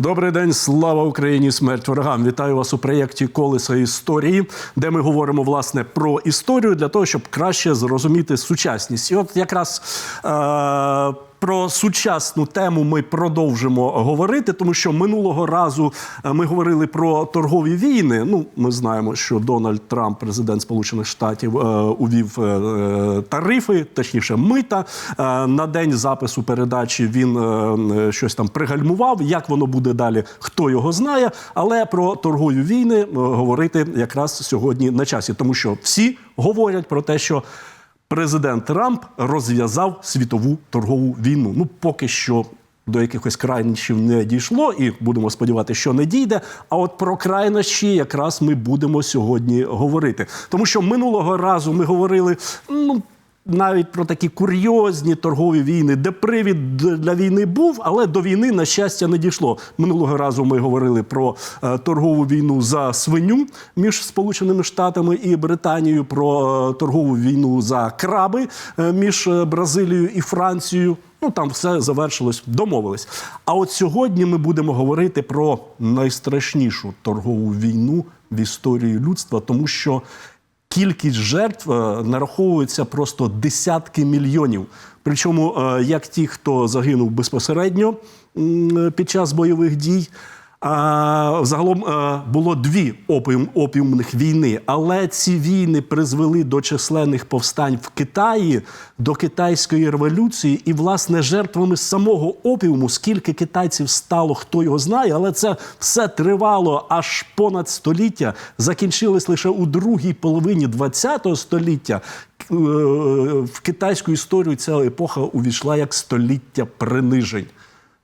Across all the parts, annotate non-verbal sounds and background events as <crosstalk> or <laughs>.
Добрий день, слава Україні! Смерть ворогам! Вітаю вас у проєкті Колеса історії, де ми говоримо власне про історію для того, щоб краще зрозуміти сучасність. І от якраз е- про сучасну тему ми продовжимо говорити, тому що минулого разу е, ми говорили про торгові війни. Ну, ми знаємо, що Дональд Трамп, президент Сполучених Штатів, е, увів е, тарифи, точніше, мита. На день запису передачі він щось там пригальмував. Як воно буде далі, хто його знає. Але про торгові війни говорити якраз сьогодні на часі, тому що всі говорять про те, що. Президент Трамп розв'язав світову торгову війну. Ну, поки що до якихось крайнощів не дійшло, і будемо сподіватися, що не дійде. А от про крайнощі якраз ми будемо сьогодні говорити. Тому що минулого разу ми говорили. ну, навіть про такі курйозні торгові війни, де привід для війни був, але до війни, на щастя, не дійшло. Минулого разу ми говорили про е, торгову війну за свиню між Сполученими Штатами і Британією, про е, торгову війну за краби е, між Бразилією і Францією. Ну там все завершилось, домовились. А от сьогодні ми будемо говорити про найстрашнішу торгову війну в історії людства, тому що кількість жертв е, нараховується просто десятки мільйонів. Причому е, як ті, хто загинув безпосередньо під час бойових дій. А, загалом е, було дві опіум, опіумних війни, але ці війни призвели до численних повстань в Китаї, до китайської революції, і власне жертвами самого опіуму, скільки китайців стало, хто його знає, але це все тривало аж понад століття. Закінчилось лише у другій половині ХХ століття. Е, В китайську історію ця епоха увійшла як століття принижень.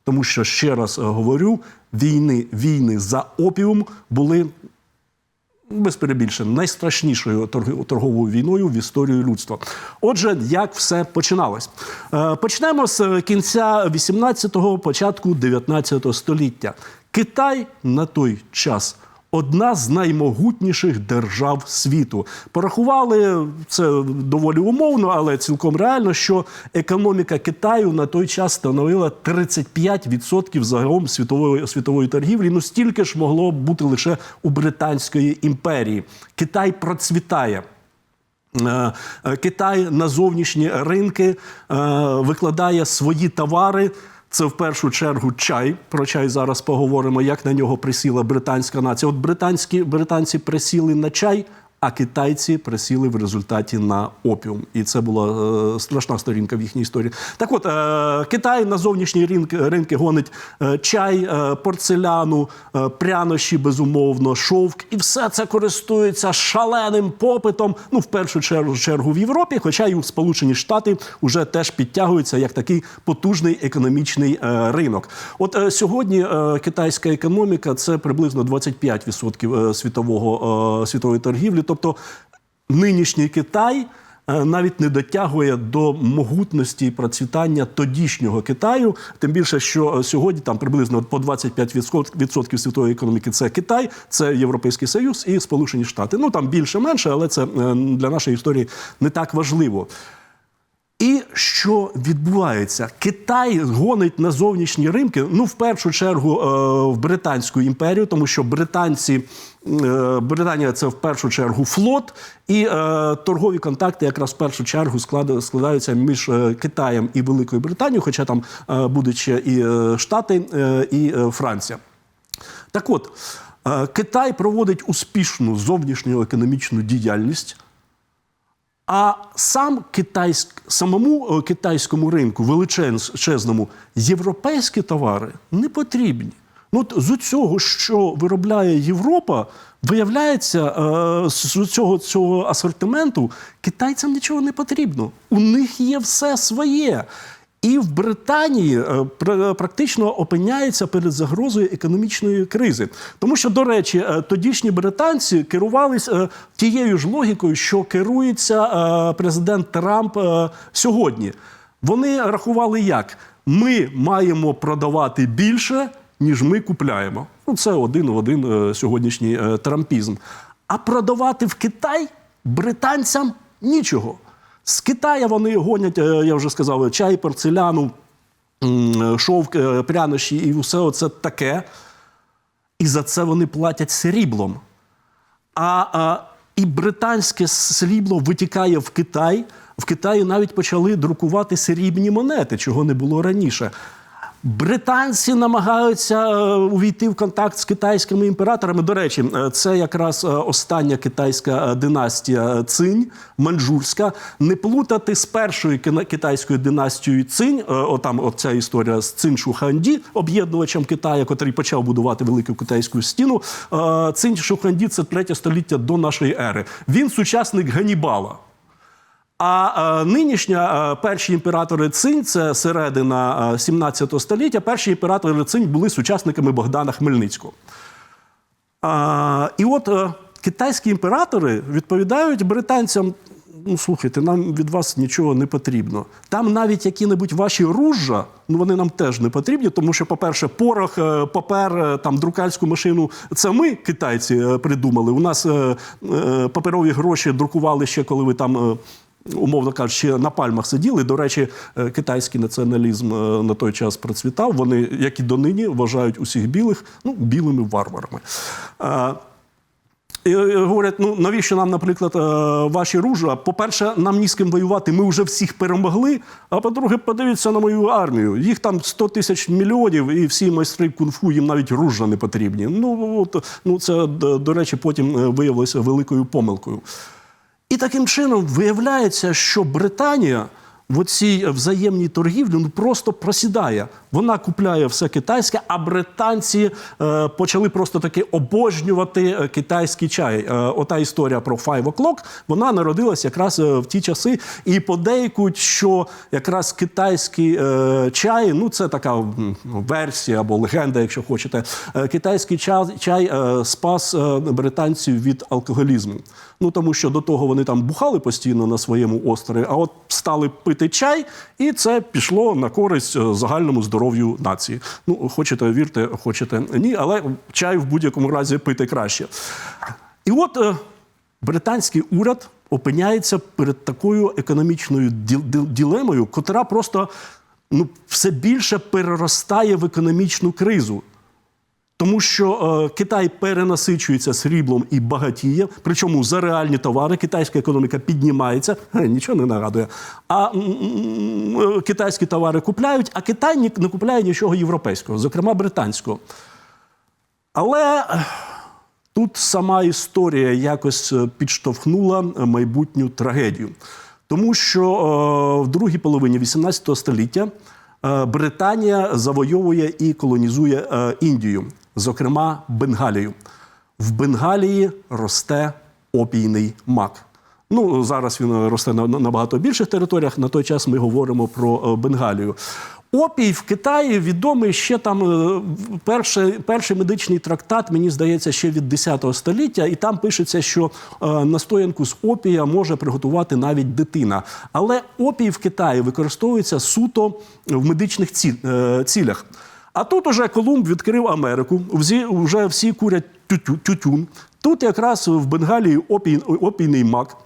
Тому що ще раз говорю, війни, війни за опіум були без перебільшень найстрашнішою торговою війною в історії людства. Отже, як все починалось? Е, Почнемо з кінця 18-го, початку 19 століття. Китай на той час. Одна з наймогутніших держав світу. Порахували це доволі умовно, але цілком реально, що економіка Китаю на той час становила 35% загалом світової світової торгівлі. Ну стільки ж могло бути лише у Британської імперії. Китай процвітає. Е, е, Китай на зовнішні ринки е, викладає свої товари. Це в першу чергу чай. Про чай зараз поговоримо, як на нього присіла британська нація. От британські британці присіли на чай, а китайці присіли в результаті на опіум. І це була е, страшна сторінка в їхній історії. Так от, е, Китай на зовнішні ринки, ринки гонить е, чай, порцеляну, прянощі, безумовно, шовк. І все це користується шаленим попитом. Ну, в першу чергу, чергу в Європі, хоча й у Сполучені Штати вже теж підтягуються як такий потужний економічний ринок. От сьогодні китайська економіка це приблизно 25% е, світового світової торгівлі. Тобто нинішній Китай е, навіть не дотягує до могутності і процвітання тодішнього Китаю. Тим більше, що е, сьогодні там приблизно по 25% відсотків світової економіки це Китай, це Європейський Союз і Сполучені Штати. Ну там більше менше, але це е, для нашої історії не так важливо. І що відбувається? Китай гонить на зовнішні ринки. Ну, в першу чергу, в Британську імперію, тому що британці, Британія це в першу чергу флот, і е, торгові контакти якраз в першу чергу складаються між е, Китаєм і Великою Британією, хоча там е, будуть ще і е, Штати, е, і е, Франція. Так от, е, Китай проводить успішну зовнішню економічну діяльність. А сам китайськ, самому е, китайському ринку, величезному, європейські товари не потрібні. Ну, з цього, що виробляє Європа, виявляється, е, з цього, цього асортименту китайцям нічого не потрібно. У них є все своє. І в Британії е, практично опиняється перед загрозою економічної кризи. Тому що, до речі, е, тодішні британці керувалися тією ж логікою, що керується президент Трамп сьогодні. Вони рахували як: ми маємо продавати більше, ніж ми купляємо. Ну, це один в один е, сьогоднішній е, трампізм. А продавати в Китай британцям нічого. З Китая вони гонять, е, я вже сказав, чай, порцеляну, шовк, прянощі і все це таке. І за це вони платять сріблом. А, а і британське срібло витікає в Китай. В Китаї навіть почали друкувати срібні монети, чого не було раніше. Британці намагаються е, увійти в контакт з китайськими імператорами. До речі, е, це якраз е, остання китайська династія Цинь, маньчжурська. Не плутати з першою китайською династією Цинь. Отам оця історія з Цинь Шуханді, об'єднувачем Китаю, котрий почав будувати велику китайську стіну. Цинь Шуханді це третє століття до нашої ери. Він сучасник Ганібала. А е, нинішня е, перші імператори Цинь, це середина е, 17 століття. Перші імператори Цинь були сучасниками Богдана Хмельницького. І от е, китайські імператори відповідають британцям: ну слухайте, нам від вас нічого не потрібно. Там навіть які-небудь ваші ружжа, ну вони нам теж не потрібні, тому що, по-перше, порох, е, папер, е, там друкарську машину це ми, китайці, придумали. У нас паперові гроші друкували ще, коли ви там. Умовно кажучи, на пальмах сиділи. До речі, е, китайський націоналізм е, на той час процвітав. Вони, як і донині, вважають усіх білих ну, білими варварами. Е, і говорять, ну навіщо нам, наприклад, ваші ружа? По-перше, нам ні з ким воювати, ми вже всіх перемогли. А по-друге, подивіться на мою армію. Їх там 100 тисяч мільйонів, і всі майстри кунг-фу, їм навіть ружа не потрібні. Ну, от, ну це, до речі, потім виявилося великою помилкою. І таким чином виявляється, що Британія в цій взаємній торгівлі ну просто просідає. Вона купляє все китайське, а британці е, почали просто таки обожнювати е, китайський чай. Е, ота історія про Five O'Clock, вона народилась якраз е, в ті часи. І подейкують, що якраз китайський е, чай, ну це така версія або легенда, якщо хочете. Е, китайський чай, чай е, спас е, британців від алкоголізму. Ну тому що до того вони там бухали постійно на своєму острові, а от стали пити чай, і це пішло на користь е, загальному здоров'ю нації. Ну, хочете вірте, хочете ні, але чай в будь-якому разі пити краще. І от е, британський уряд опиняється перед такою економічною діл- діл- ділемою, котра просто ну, все більше переростає в економічну кризу. Тому що е, Китай перенасичується сріблом і багатіє, причому за реальні товари китайська економіка піднімається, Е, нічого не нагадує. А е, китайські товари купляють, а Китай не купляє нічого європейського, зокрема британського. Але тут сама історія якось підштовхнула майбутню трагедію. Тому що в другій половині XVIII століття Британія завойовує і колонізує Індію, зокрема Бенгалію. В Бенгалії росте опійний мак. Ну, зараз він росте на на набагато більших територіях. На той час ми говоримо про е, Бенгалію. Опій в Китаї відомий ще там е, перший, перший медичний трактат, мені здається, ще від 10 століття, і там пишеться, що е, настоянку з опія може приготувати навіть дитина. Але опій в Китаї використовується суто в медичних ці, цілях. А тут уже Колумб відкрив Америку, вже всі курять тютюн. Тут якраз в Бенгалії опій, опійний мак.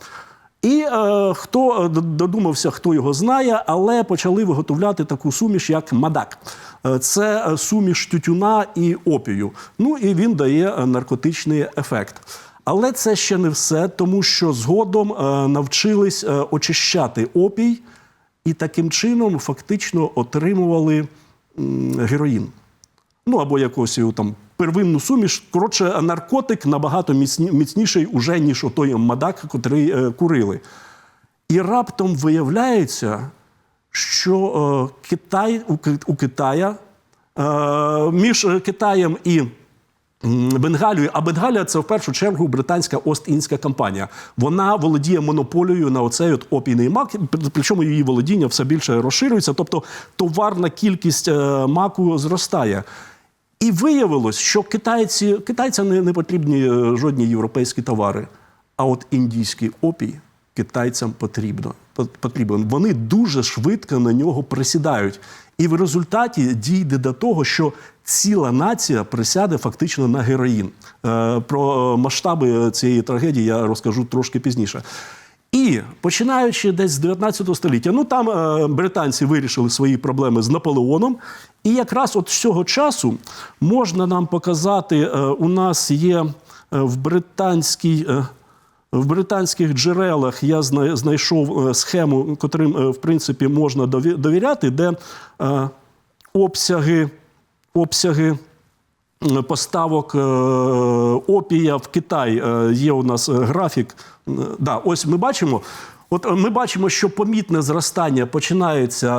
І е, хто е, додумався, хто його знає, але почали виготовляти таку суміш, як мадак. Е, Це е, суміш тютюна і опію. Ну і він дає наркотичний ефект. Але це ще не все, тому що згодом навчились очищати опій і таким чином фактично отримували героїн ну або якусь там первинну суміш. Коротше, наркотик набагато міцніший уже, ніж отой мадак, котрий е, курили. І раптом виявляється, що е, Китай у, у Китая е, між е, Китаєм і м, Бенгалією, а Бенгалія це в першу чергу британська Ост-Індська компанія. Вона володіє монополією на оцей от опійний мак, причому її володіння все більше розширюється, тобто товарна кількість е, маку зростає. І виявилось, що китайці, китайцям не, не потрібні е, жодні європейські товари. А от індійський опій китайцям потрібно. потрібен. Вони дуже швидко на нього присідають. І в результаті дійде до того, що ціла нація присяде фактично на героїн. Е, Про масштаби цієї трагедії я розкажу трошки пізніше. І починаючи десь з 19 століття, ну там е, британці вирішили свої проблеми з Наполеоном. І якраз от з цього часу можна нам показати, е, у нас є в британській. В британських джерелах я знайшов е, схему, котрим, е, в принципі, можна довіряти, де е, обсяги, обсяги поставок опія в Китай. Є у нас графік. Да, ось ми бачимо. От ми бачимо, що помітне зростання починається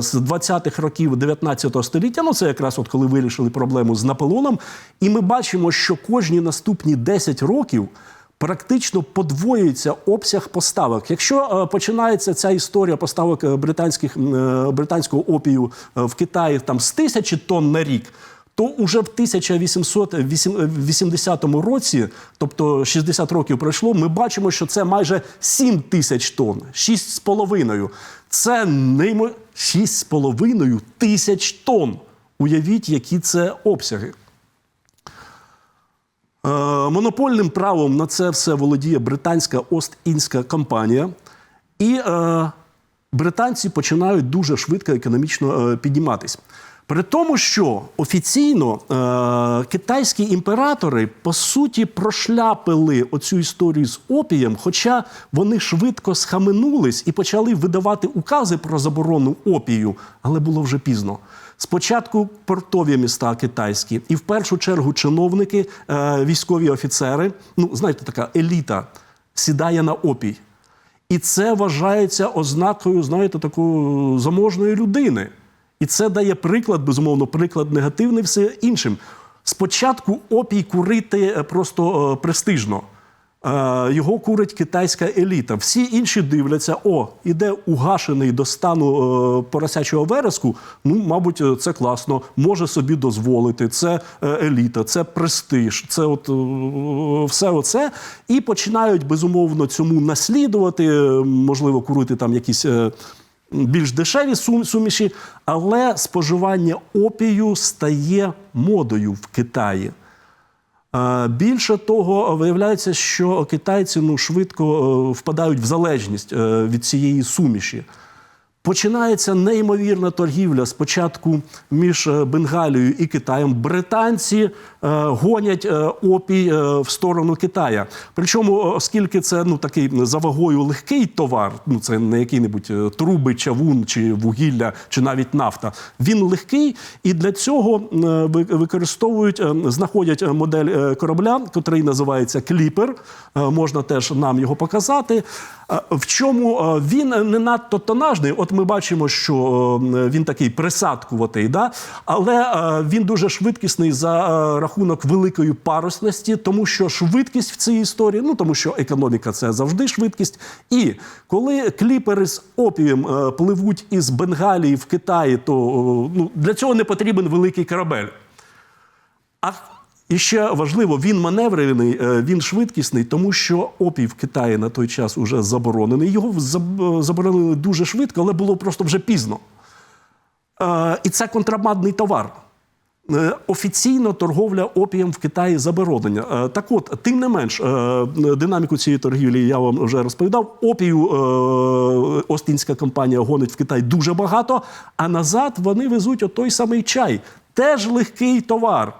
з 20-х років 19 століття. Ну це якраз от коли вирішили проблему з Наполеоном. І ми бачимо, що кожні наступні 10 років практично подвоюється обсяг поставок. Якщо е, починається ця історія поставок е, британських, е, британського опію в Китаї там з тисячі тонн на рік. То уже в 1880 році, тобто 60 років пройшло, ми бачимо, що це майже 7 тисяч тонн, 6,5. Це неймо 6,5 тисяч тонн. Уявіть, які це обсяги. Е, Монопольним правом на це все володіє британська Ост-Індська компанія. І е, британці починають дуже швидко економічно е, підніматись. При тому, що офіційно е, китайські імператори по суті прошляпили оцю історію з опієм, хоча вони швидко схаменулись і почали видавати укази про заборону опію, але було вже пізно. Спочатку портові міста китайські, і в першу чергу чиновники, е, військові офіцери, ну знаєте, така еліта сідає на опій. І це вважається ознакою, знаєте, такої заможної людини. І це дає приклад, безумовно, приклад негативний все іншим. Спочатку опій курити е, просто е, престижно. Е, Його курить китайська еліта. Всі інші дивляться: о, іде угашений до стану е, поросячого вереску. Ну, мабуть, е, це класно, може собі дозволити. Це еліта, це престиж, це от все оце. І починають безумовно цьому наслідувати, можливо, курити там якісь. більш дешеві суміші, але споживання опію стає модою в Китаї. Більше того, виявляється, що китайці ну, швидко е, впадають в залежність е, від цієї суміші. Починається неймовірна торгівля спочатку між е, Бенгалією і Китаєм. Британці гонять е, опій е, в сторону Китая. Причому, оскільки це ну такий за вагою легкий товар, ну це не який-небудь е, труби, чавун чи вугілля, чи навіть нафта. Він легкий, і для цього е, використовують, е, знаходять е, модель е, корабля, котрий називається Кліпер. Е, Можна теж нам його показати. Е, В чому е, він не надто тонажний? От ми бачимо, що е, він такий присадкуватий, да? але е, він дуже швидкісний за е, рахунок великої парусності, тому що швидкість в цій історії, ну тому що економіка це завжди швидкість. І коли кліпери з опієм е, пливуть із Бенгалії в Китаї, то е, ну, для цього не потрібен великий корабель. А і ще важливо, він маневрений, е, він швидкісний, тому що опій в Китаї на той час уже заборонений. Його заборонили дуже швидко, але було просто вже пізно. Е, І це контрабандний товар. Е, Офіційно торговля опієм в Китаї заборонена. Е, Так от, тим не менш, е, динаміку цієї торгівлі я вам вже розповідав. Опію Остінська компанія гонить в Китай дуже багато, а назад вони везуть отой самий чай. Теж легкий товар.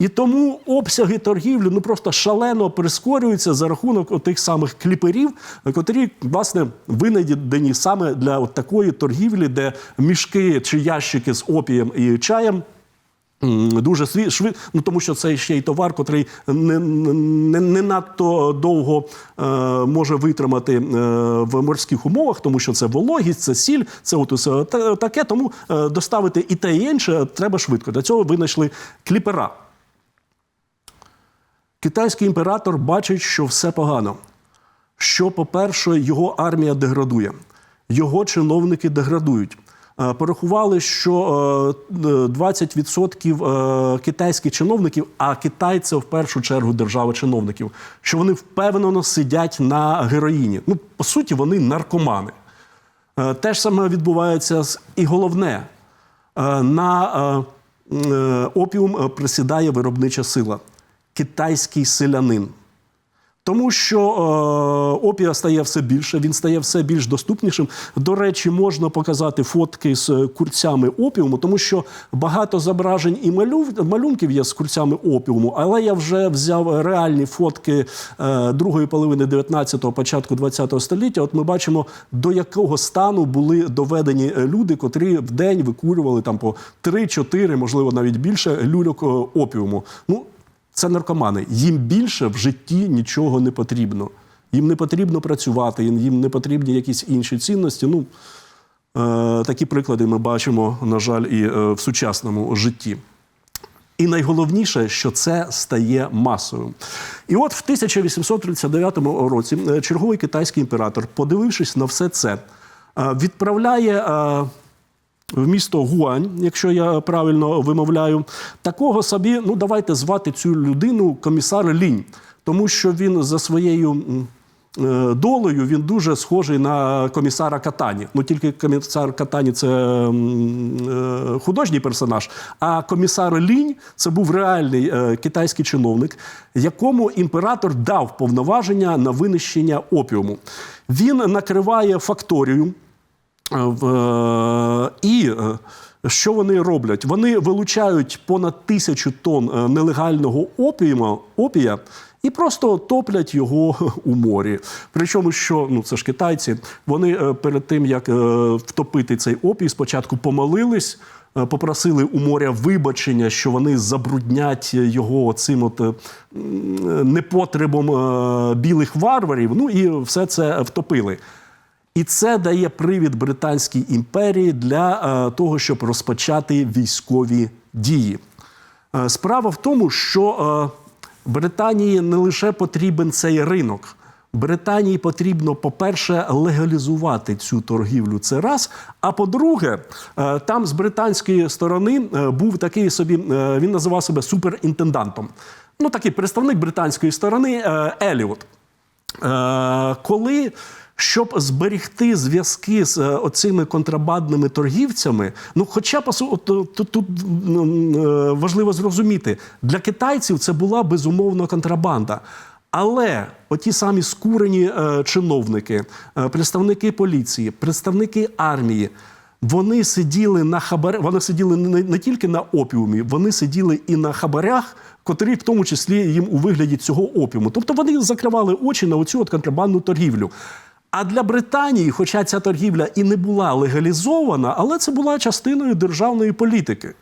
І тому обсяги торгівлі ну просто шалено прискорюються за рахунок тих самих кліперів, котрі власне винайдені саме для от такої торгівлі, де мішки чи ящики з опієм і чаєм. Дуже сві- швид, ну тому що це ще й товар, котрий не, не, не надто довго е, може витримати е, в морських умовах, тому що це вологість, це сіль, це от усе таке. Тому е, доставити і те, і інше треба швидко. Для цього винайшли кліпера. Китайський імператор бачить, що все погано. Що, по-перше, його армія деградує, його чиновники деградують. Е, Порахували, що е, 20% е, китайських чиновників, а Китай це в першу чергу держава чиновників, що вони впевнено сидять на героїні. Ну, по суті, вони наркомани. Е, Те ж саме відбувається і головне, е, на е, е, опіум е, присідає виробнича сила, китайський селянин. Тому що е, опія стає все більше, він стає все більш доступнішим. До речі, можна показати фотки з курцями опіуму, тому що багато зображень і малюв, малюнків є з курцями опіуму, але я вже взяв реальні фотки е, другої половини 19-го, початку 20-го століття. От ми бачимо, до якого стану були доведені люди, котрі в день викурювали там по 3-4, можливо, навіть більше люльок е, опіуму. Ну, це наркомани. Їм більше в житті нічого не потрібно. Їм не потрібно працювати, їм, не потрібні якісь інші цінності. Ну, е, такі приклади ми бачимо, на жаль, і е, в сучасному житті. І найголовніше, що це стає масою. І от в 1839 році е, черговий китайський імператор, подивившись на все це, е, відправляє е, в місто Гуань, якщо я правильно вимовляю, такого собі, ну давайте звати цю людину комісар Лінь, тому що він за своєю. е, Долею він дуже схожий на комісара Катані. Ну тільки комісар Катані це е, художній персонаж. А комісар Лінь це був реальний е, китайський чиновник, якому імператор дав повноваження на винищення опіуму. Він накриває факторію. І е, що вони роблять? Вони вилучають понад тисячу тонн е, нелегального опіуму, опія і просто топлять його <laughs> у морі. Причому, що ну це ж китайці, вони е, перед тим як втопити цей опій, спочатку помолились. Попросили у моря вибачення, що вони забруднять його цим от непотребом білих варварів. Ну і все це втопили. І це дає привід Британській імперії для е, того, щоб розпочати військові дії. Е, справа в тому, що е, Британії не лише потрібен цей ринок. Британії потрібно, по-перше, легалізувати цю торгівлю. Це раз. А по-друге, там з британської сторони був такий собі, він називав себе суперінтендантом. Ну, такий представник британської сторони Еліот. Коли щоб зберегти зв'язки з е, оцими контрабандними торгівцями, ну хоча е, тут, тут е, важливо зрозуміти, для китайців це була безумовно контрабанда. Але оті самі скурені е, чиновники, е, представники поліції, представники армії, вони сиділи на хабар... вони сиділи не, не тільки на опіумі, вони сиділи і на хабарях, котрі в тому числі їм у вигляді цього опіуму. Тобто вони закривали очі на оцю от контрабандну торгівлю. А для Британії, хоча ця торгівля і не була легалізована, але це була частиною державної політики.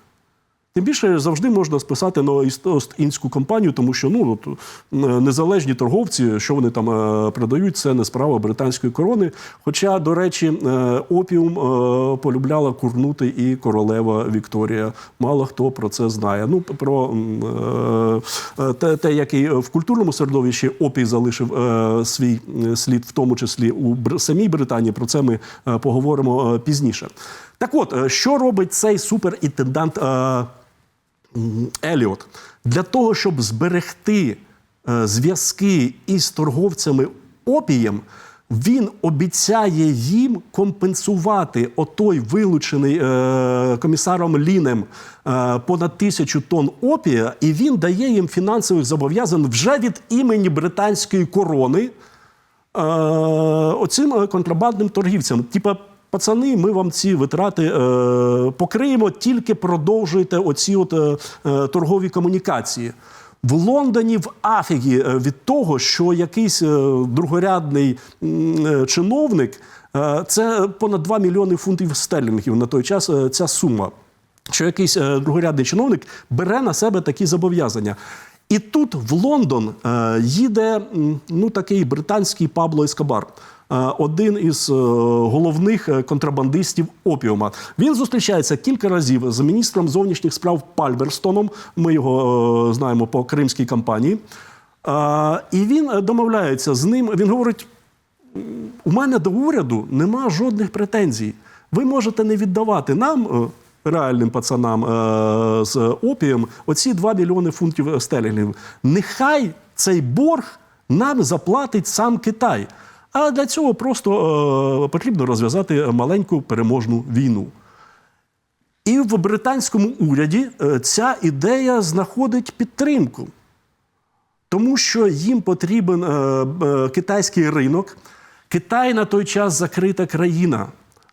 Тим більше завжди можна списати на Ост-Індську компанію, тому що ну от, е, незалежні торговці, що вони там е, продають, це не справа британської корони. Хоча, до речі, е, опіум полюбляла курнути і королева Вікторія. Мало хто про це знає. Ну про те, те, який в культурному середовищі опій залишив свій слід, в тому числі у самій Британії. Про це ми поговоримо пізніше. Так, от що робить цей суперінтендант? Еліот для того, щоб зберегти е, зв'язки із торговцями опієм, він обіцяє їм компенсувати отой вилучений е, комісаром Лінем е, понад тисячу тонн опія, і він дає їм фінансових зобов'язань вже від імені британської корони оцим контрабандним торгівцям. Типа, пацани, ми вам ці витрати е, покриємо, тільки продовжуйте оці от, е, е, торгові комунікації. В Лондоні в Афігі е, від того, що якийсь е, другорядний чиновник, це понад 2 мільйони фунтів стерлінгів на той час ця сума що якийсь другорядний чиновник бере на себе такі зобов'язання. І тут в Лондон їде ну, такий британський Пабло Ескобар. Е, Один із е, головних е, контрабандистів опіума. Він зустрічається кілька разів з міністром зовнішніх справ Пальберстоном. Ми його знаємо по кримській кампанії. І він домовляється з ним. Він говорить: у мене до уряду нема жодних претензій. Ви можете не віддавати нам, реальним пацанам е, з опієм, оці 2 мільйони фунтів стерлінгів. Нехай цей борг нам заплатить сам Китай. А для цього просто е, потрібно розв'язати маленьку переможну війну. І в британському уряді е, ця ідея знаходить підтримку. Тому що їм потрібен е, китайський ринок. Китай на той час закрита країна.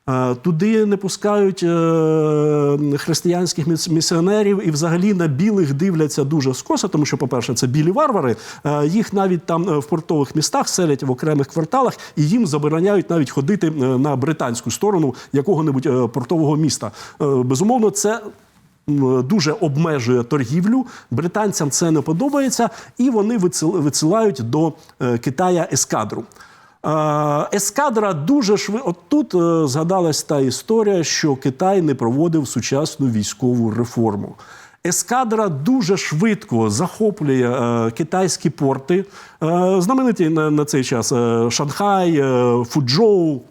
Е, Туди не пускають е, християнських місіонерів і взагалі на білих дивляться дуже скоса, тому що, по-перше, це білі варвари. Е, Їх навіть там в портових містах селять в окремих кварталах, і їм забороняють навіть ходити на британську сторону якого-небудь портового міста. Безумовно, це дуже обмежує торгівлю. Британцям це не подобається, і вони висил- висилають до Китая ескадру. Е, Ескадра дуже швидко. От тут е, згадалась та історія, що Китай не проводив сучасну військову реформу. Ескадра дуже швидко захоплює е, китайські порти, е, знамениті на, цей час Шанхай, Фуджоу,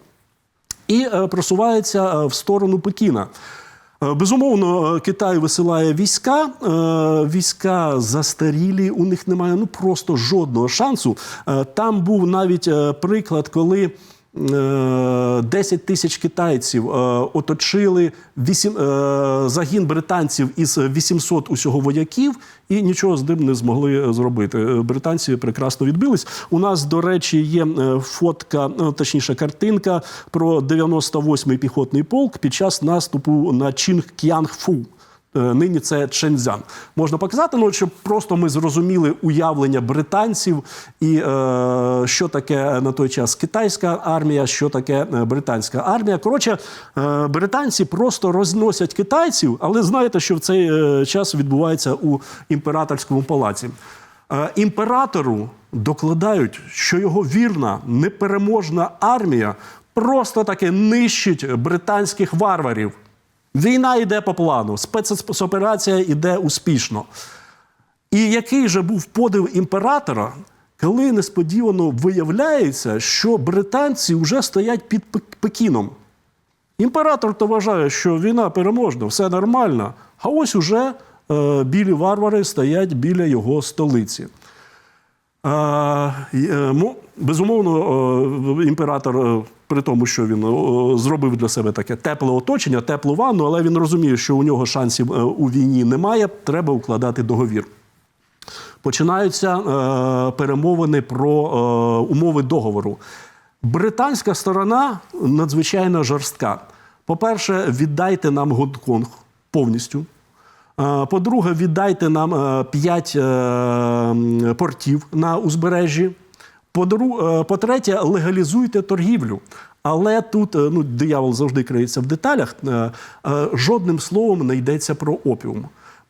і просувається в сторону Пекіна. Е, Безумовно, е, Китай висилає війська. е, Війська застарілі, у них немає ну просто жодного шансу. Там був навіть приклад, коли. Е, 10 тисяч китайців е, оточили вісім, е, загін британців із 800 усього вояків і нічого з ним не змогли зробити. Е, Британці прекрасно відбились. У нас, до речі, є е, фотка, е, точніше, картинка про 98-й піхотний полк під час наступу на Чінгк'янг-Фу. Е, Нині це Чензян. Можна показати, ну, щоб просто ми зрозуміли уявлення британців і е, що таке на той час китайська армія, що таке е, британська армія. Коротше, е, британці просто розносять китайців, але знаєте, що в цей е, час відбувається у імператорському палаці. Е, Імператору докладають, що його вірна, непереможна армія просто таки нищить британських варварів. Війна йде по плану, спецоперація йде успішно. І який же був подив імператора, коли несподівано виявляється, що британці вже стоять під Пекіном. Імператор то вважає, що війна переможна, все нормально. А ось уже е, білі варвари стоять біля його столиці. І, е, безумовно, е, імператор, е, при тому, що він зробив для себе таке тепле оточення, теплу ванну, але він розуміє, що у нього шансів е, у війні немає, треба укладати договір. Починаються е, перемовини про е, умови договору. Британська сторона надзвичайно жорстка. По-перше, віддайте нам Гонконг повністю. Е, По-друге, віддайте нам е, п'ять е, портів на узбережжі. Е, По-третє, легалізуйте торгівлю. Але тут е, ну, диявол завжди криється в деталях. Е, Жодним словом не йдеться про опіум.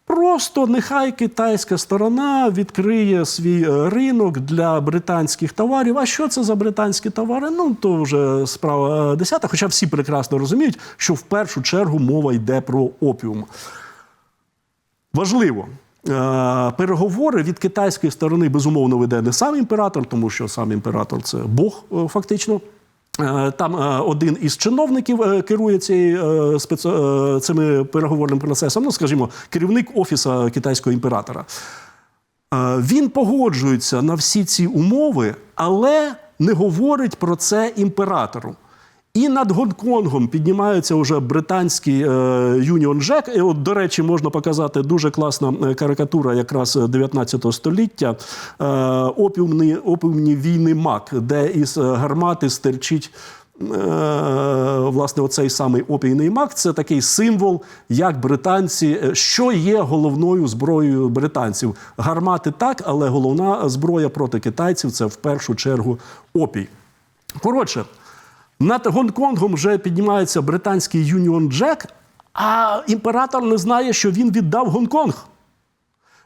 Просто нехай китайська сторона відкриє свій ринок для британських товарів. А що це за британські товари? Ну то вже справа десята. Хоча всі прекрасно розуміють, що в першу чергу мова йде про опіум. Важливо. Е, Переговори від китайської сторони безумовно веде не сам імператор, тому що сам імператор це Бог е, фактично. Е, Там один із чиновників керує цією цими переговорним процесом. Ну, скажімо, керівник офісу китайського імператора. Він погоджується на всі ці умови, але не говорить про це імператору. І над Гонконгом піднімається вже британський е, Юніон Джек. І от, до речі, можна показати дуже класна е, карикатура якраз 19 століття. Е, опіумні, опіумні війни Мак, де із е, гармати стерчить. е, Власне, оцей самий опійний мак це такий символ, як британці, е, що є головною зброєю британців. Гармати так, але головна зброя проти китайців це в першу чергу опій. Коротше, над Гонконгом вже піднімається британський Юніон Джек, а імператор не знає, що він віддав Гонконг.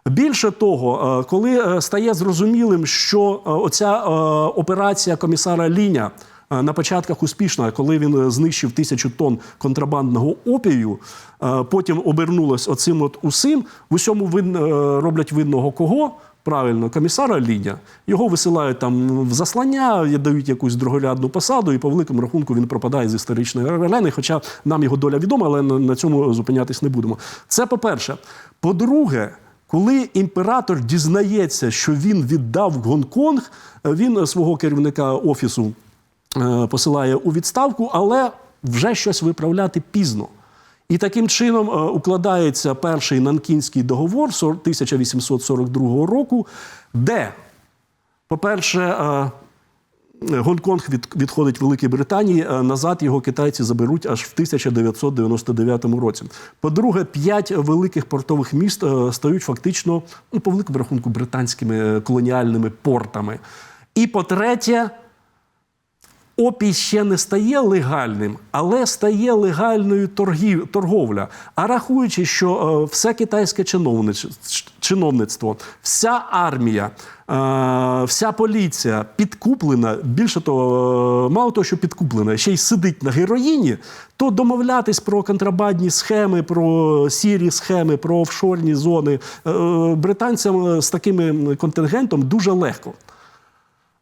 Більше того, е, коли е, стає зрозумілим, що е, оця операція комісара Ліня на початках успішна, коли він знищив тисячу тонн контрабандного опію, потім обернулось оцим от усім, в усьому вин, роблять винного кого? Правильно, комісара Ліня. Його висилають там в заслання, дають якусь другорядну посаду, і по великому рахунку він пропадає з історичної арени. Хоча нам його доля відома, але на, цьому зупинятись не будемо. Це по-перше. По-друге, коли імператор дізнається, що він віддав Гонконг, він свого керівника офісу е, посилає у відставку, але вже щось виправляти пізно. І таким чином е, укладається перший Нанкінський договор 1842 року, де, по-перше, е, Гонконг відходить Великій Британії, а назад його китайці заберуть аж в 1999 році. По-друге, п'ять великих портових міст е, стають фактично, ну, по великому рахунку, британськими е, колоніальними портами. І по-третє, опій ще не стає легальним, але стає легальною торгів, торговля. А рахуючи, що е, все китайське чиновництво, вся армія, е, вся поліція підкуплена, більше того, е, мало того, що підкуплена, ще й сидить на героїні, то домовлятись про контрабандні схеми, про сірі схеми, про офшорні зони е, британцям е, з таким контингентом дуже легко.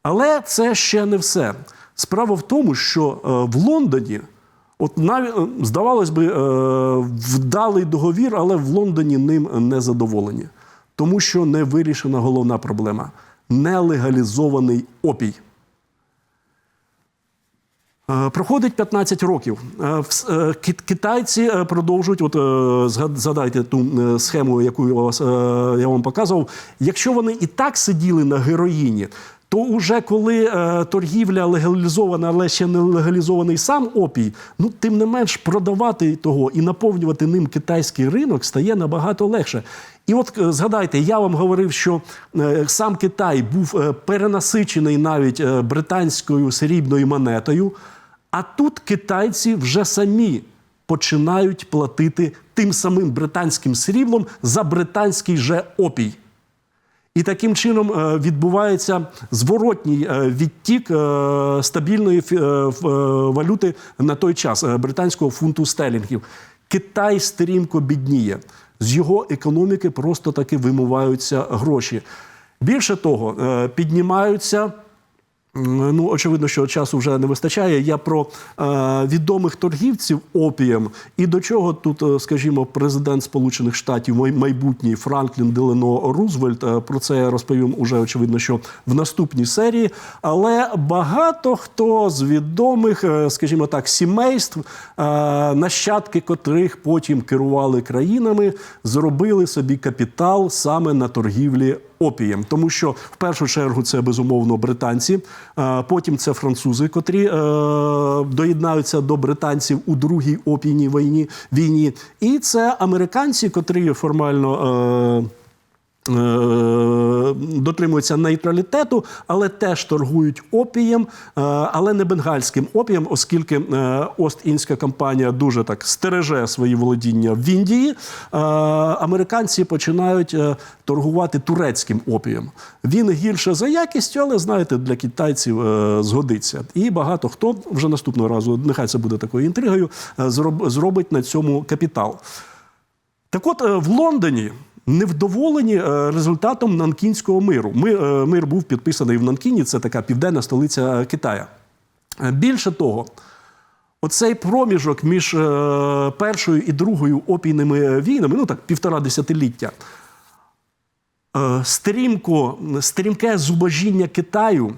Але це ще не все. Справа в тому, що е, в Лондоні, от навіть е, здавалось би, е, вдалий договір, але в Лондоні ним не задоволені. Тому що не вирішена головна проблема нелегалізований опій. Проходить 15 років. Китайці продовжують, от згадайте ту схему, яку я вам показував. Якщо вони і так сиділи на героїні, то уже коли е, торгівля легалізована, але ще не легалізований сам опій, ну тим не менш продавати того і наповнювати ним китайський ринок стає набагато легше. І от е, згадайте, я вам говорив, що е, сам Китай був е, перенасичений навіть британською срібною монетою. А тут китайці вже самі починають платити тим самим британським сріблом за британський же опій. І таким чином е, відбувається зворотній е, відтік е, стабільної валюти на той час британського фунту стерлінгів. Китай стрімко бідніє. З його економіки просто таки вимиваються гроші. Більше того, піднімаються. Ну, очевидно, що часу вже не вистачає. Я про е, відомих торгівців опієм. І до чого тут, е, скажімо, президент Сполучених Штатів, майбутній Франклін Делено Рузвельт. Е, про це я розповім уже очевидно, що в наступній серії. Але багато хто з відомих, е, скажімо так, сімейств, е, нащадки котрих потім керували країнами, зробили собі капітал саме на торгівлі опієм, тому що в першу чергу це безумовно британці, потім це французи, котрі е, доєднаються до британців у другій опійній війні, війні, і це американці, котрі формально. Е, Дотримуються нейтралітету, але теж торгують опієм, е, але не бенгальським опієм, оскільки е, Ост-Індська компанія дуже так стереже свої володіння в Індії. Американці починають торгувати турецьким опієм. Він гірше за якістю, але знаєте, для китайців згодиться. І багато хто вже наступного разу, нехай це буде такою інтригою, зробить на цьому капітал. Так от в Лондоні невдоволені е, результатом Нанкінського миру. Ми, е, мир був підписаний в Нанкіні, це така південна столиця е, Китая. Більше того, оцей проміжок між першою і другою опійними війнами, ну так, півтора десятиліття, стрімко, стрімке зубожіння Китаю,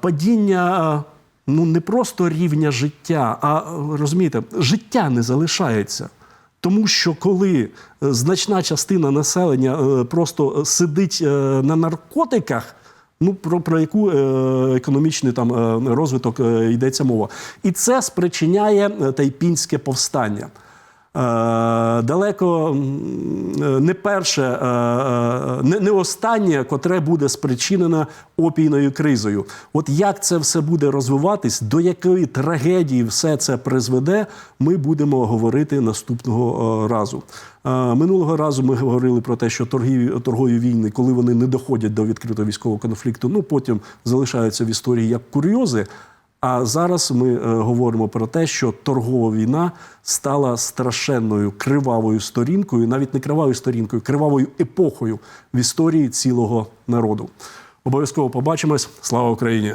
падіння ну, не просто рівня життя, а розумієте, життя не залишається. Тому що коли е, значна частина населення е, просто сидить е, на наркотиках, ну про, про яку економічний там розвиток йдеться мова, і це спричиняє тайпінське повстання. Е, далеко е, не перше, е, не, останнє, котре буде спричинено опійною кризою. От як це все буде розвиватись, до якої трагедії все це призведе, ми будемо говорити наступного разу. Минулого разу ми говорили про те, що торгові, торгові війни, коли вони не доходять до відкритого військового конфлікту, ну потім залишаються в історії як курйози. А зараз ми е, говоримо про те, що торгова війна стала страшенною кривавою сторінкою, навіть не кривавою сторінкою, кривавою епохою в історії цілого народу. Обов'язково побачимось. Слава Україні!